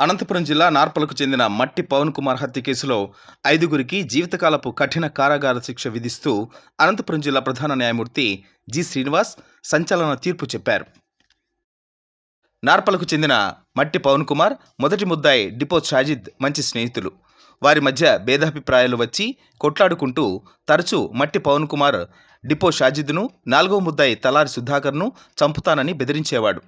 అనంతపురం జిల్లా నార్పలకు చెందిన మట్టి పవన్ కుమార్ హత్య కేసులో ఐదుగురికి జీవితకాలపు కఠిన కారాగార శిక్ష విధిస్తూ అనంతపురం జిల్లా ప్రధాన న్యాయమూర్తి జి శ్రీనివాస్ సంచలన తీర్పు చెప్పారు. నార్పలకు చెందిన మట్టి పవన్ కుమార్ మొదటి ముద్దాయి డిపో షాజిద్ మంచి స్నేహితులు. వారి మధ్య భేదాభిప్రాయాలు వచ్చి కొట్లాడుకుంటూ తరచూ మట్టి పవన్ కుమార్ డిపో షాజిద్ను నాలుగో ముద్దాయి తలారి సుధాకర్ను చంపుతానని బెదిరించేవాడు.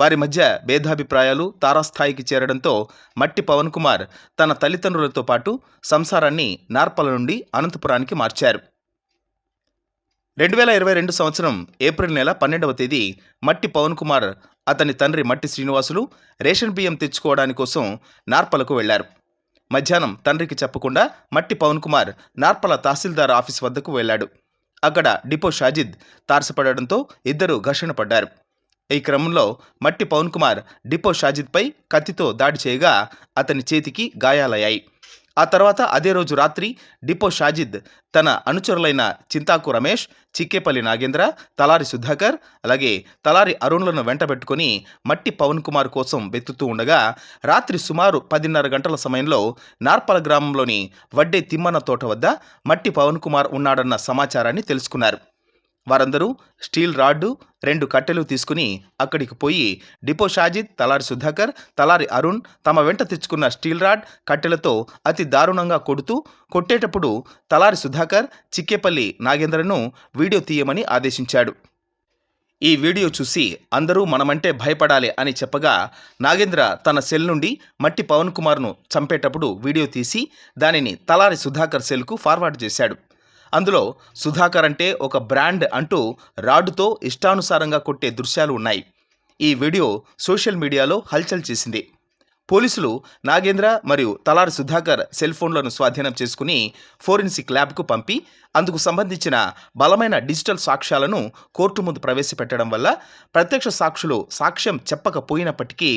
వారి మధ్య భేదాభిప్రాయాలు తారాస్థాయికి చేరడంతో మట్టి పవన్ కుమార్ తన తల్లిదండ్రులతో పాటు సంసారాన్ని నార్పల నుండి అనంతపురానికి మార్చారు. రెండు వేల ఇరవై రెండు సంవత్సరం ఏప్రిల్ నెల పన్నెండవ తేదీ మట్టి పవన్ కుమార్ అతని తండ్రి మట్టి శ్రీనివాసులు రేషన్ బియ్యం తెచ్చుకోవడాని కోసం నార్పలకు వెళ్ళారు. మధ్యాహ్నం తండ్రికి చెప్పకుండా మట్టి పవన్ కుమార్ నార్పల తహసీల్దార్ ఆఫీస్ వద్దకు వెళ్ళాడు అక్కడ డిపో షాజిద్ తారసపడడంతో ఇద్దరు ఘర్షణ పడ్డారు. ఈ క్రమంలో మట్టి పవన్ కుమార్ డిపో షాజిద్పై కత్తితో దాడి చేయగా అతని చేతికి గాయాలయ్యాయి. ఆ తర్వాత అదే రోజు రాత్రి డిపో షాజిద్ తన అనుచరులైన చింతాకు రమేష్ చిక్కేపల్లి నాగేంద్ర తలారి సుధాకర్ అలాగే తలారి అరుణ్లను వెంటబెట్టుకుని మట్టి పవన్ కుమార్ కోసం వెతుకుతూ ఉండగా రాత్రి సుమారు పదిన్నర గంటల సమయంలో నార్పల గ్రామంలోని వడ్డే తిమ్మన్న తోట వద్ద మట్టి పవన్ కుమార్ ఉన్నాడన్న సమాచారాన్ని తెలుసుకున్నారు. వారందరూ స్టీల్ రాడ్డు రెండు కట్టెలు తీసుకుని అక్కడికి పోయి డిపో షాజిద్ తలారి సుధాకర్ తలారి అరుణ్ తమ వెంట తెచ్చుకున్న స్టీల్ రాడ్ కట్టెలతో అతి దారుణంగా కొడుతూ కొట్టేటప్పుడు తలారి సుధాకర్ చిక్కేపల్లి నాగేంద్రను వీడియో తీయమని ఆదేశించాడు. ఈ వీడియో చూసి అందరూ మనమంటే భయపడాలి అని చెప్పగా నాగేంద్ర తన సెల్ నుండి మట్టి పవన్ కుమార్ను చంపేటప్పుడు వీడియో తీసి దానిని తలారి సుధాకర్ సెల్కు ఫార్వర్డ్ చేశాడు. అందులో సుధాకర్ అంటే ఒక బ్రాండ్ అంటూ రాడ్డుతో ఇష్టానుసారంగా కొట్టే దృశ్యాలు ఉన్నాయి. ఈ వీడియో సోషల్ మీడియాలో హల్చల్ చేసింది. పోలీసులు నాగేంద్ర మరియు తలారి సుధాకర్ సెల్ ఫోన్లను స్వాధీనం చేసుకుని ఫోరెన్సిక్ ల్యాబ్కు పంపి అందుకు సంబంధించిన బలమైన డిజిటల్ సాక్ష్యాలను కోర్టు ముందు ప్రవేశపెట్టడం వల్ల ప్రత్యక్ష సాక్షులు సాక్ష్యం చెప్పకపోయినప్పటికీ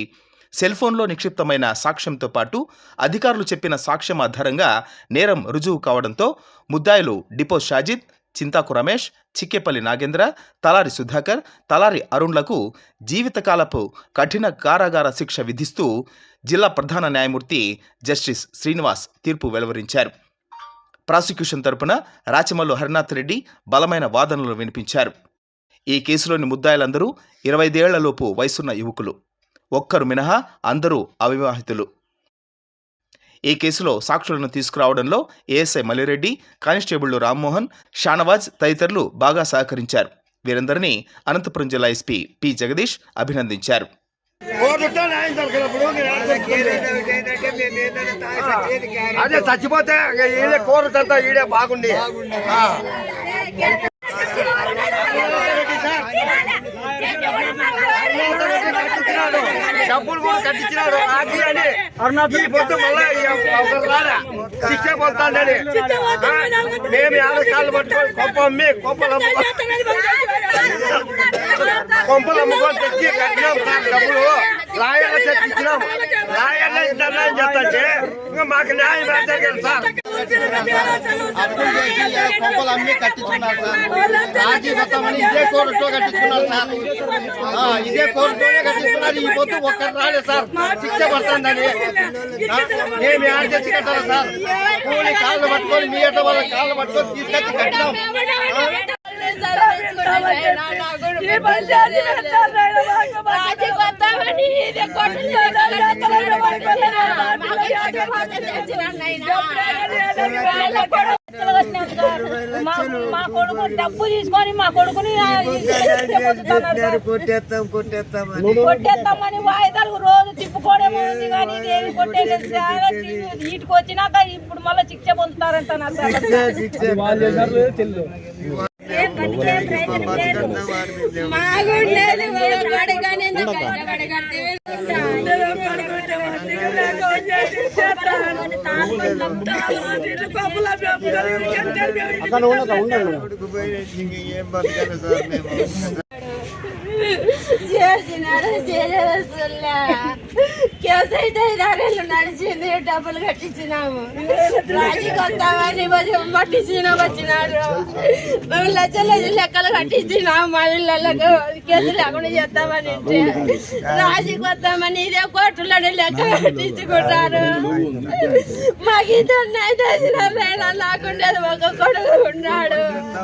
సెల్ ఫోన్లో నిక్షిప్తమైన సాక్ష్యంతో పాటు అధికారులు చెప్పిన సాక్ష్యం ఆధారంగా నేరం రుజువు కావడంతో ముద్దాయిలు డిపో షాజిద్ చింతాకు రమేష్ చిక్కేపల్లి నాగేంద్ర తలారి సుధాకర్ తలారి అరుణ్లకు జీవితకాలపు కఠిన కారాగార శిక్ష విధిస్తూ జిల్లా ప్రధాన న్యాయమూర్తి జస్టిస్ శ్రీనివాస్ తీర్పు వెలువరించారు. ప్రాసిక్యూషన్ తరపున రాచమల్లు హరినాథ్ రెడ్డి బలమైన వాదనలు వినిపించారు. ఈ కేసులోని ముద్దాయిలందరూ ఇరవైదేళ్ళలోపు వయసున్న యువకులు. ఒక్కరు మినహా అందరూ అవివాహితులు. ఈ కేసులో సాక్షులను తీసుకురావడంలో ఏఎస్ఐ మల్లిరెడ్డి కానిస్టేబుళ్ళు రామ్మోహన్ షానవాజ్ తదితరులు బాగా సహకరించారు. వీరందరినీ అనంతపురం జిల్లా ఎస్పీ పి జగదీష్ అభినందించారు? అదే చచ్చిపోతే ఈడే కోర్టు అంతా ఈడే బాగుండి కట్టించినాడు డబ్బులు కూడా కట్టించినాడు. ఆకి అని. ఈ పొద్దు మళ్ళా శిక్ష పొందుతాడని మేము యాభై కాళ్ళు పట్టుకొని కొప్ప అమ్మి అమ్ముకొని కొంపలు అమ్ముకొని తెచ్చి కట్టినాం డబ్బులు. లాయర్లు తెచ్చిచ్చినాం. లాయర్లు ఇంటర్నల్ చెప్తాంటే ఇంకా మాకు న్యాయం జరిగింది సార్. అప్పులు చేసి కొంపలు అమ్మి కట్టించుకున్నారు సార్ రాజీ మొత్తమని ఇదే కోర్టుతో కట్టించుకున్నారు సార్ ఇదే కోర్టుతోనే కట్టించుకున్నారు ఈ పొద్దు ఒక్కరు రాలేదు సార్ శిక్ష పడుతుందని ఆ, మేము యాడ్ తెచ్చి కట్టాలి సార్ కూలి కాళ్ళు పట్టుకొని మీ ఎట్ట వాళ్ళ కాళ్ళు పట్టుకొని తీసుకొచ్చి కట్టినాం ఈ రాజీ మా కొడుకు డబ్బు తీసుకొని మా కొడుకుని. కొట్టేస్తాం కొట్టేస్తాం అని. కొట్టేస్తామని వాయిదాలు రోజు తిప్పుకోవడమే ఉంది కానీ ఇదేమి కొట్టేలేదు చాలా వీటికి వచ్చినాక ఇప్పుడు మళ్ళీ శిక్ష పొందుతారంట నా కొడుకు పోయి ఇంక ఏం బతకాలి సార్ మేము. చేసినాడు కేసు అయితే ఐదారేళ్ళు నడిచింది డబ్బులు కట్టించినాము. రాజీకి వస్తామని పట్టించిన వచ్చినాడు. మేము లక్షల లెక్కలు కట్టించినాము మా ఇళ్ళకు కేసు లేకుండా చేస్తామని రాజీకి వస్తామని ఇదే కోర్టులో లెక్క కట్టించుకుంటారు. మాకు ఇద్దరు అయితే లేకుండా ఒక కొడుకు ఉన్నాడు.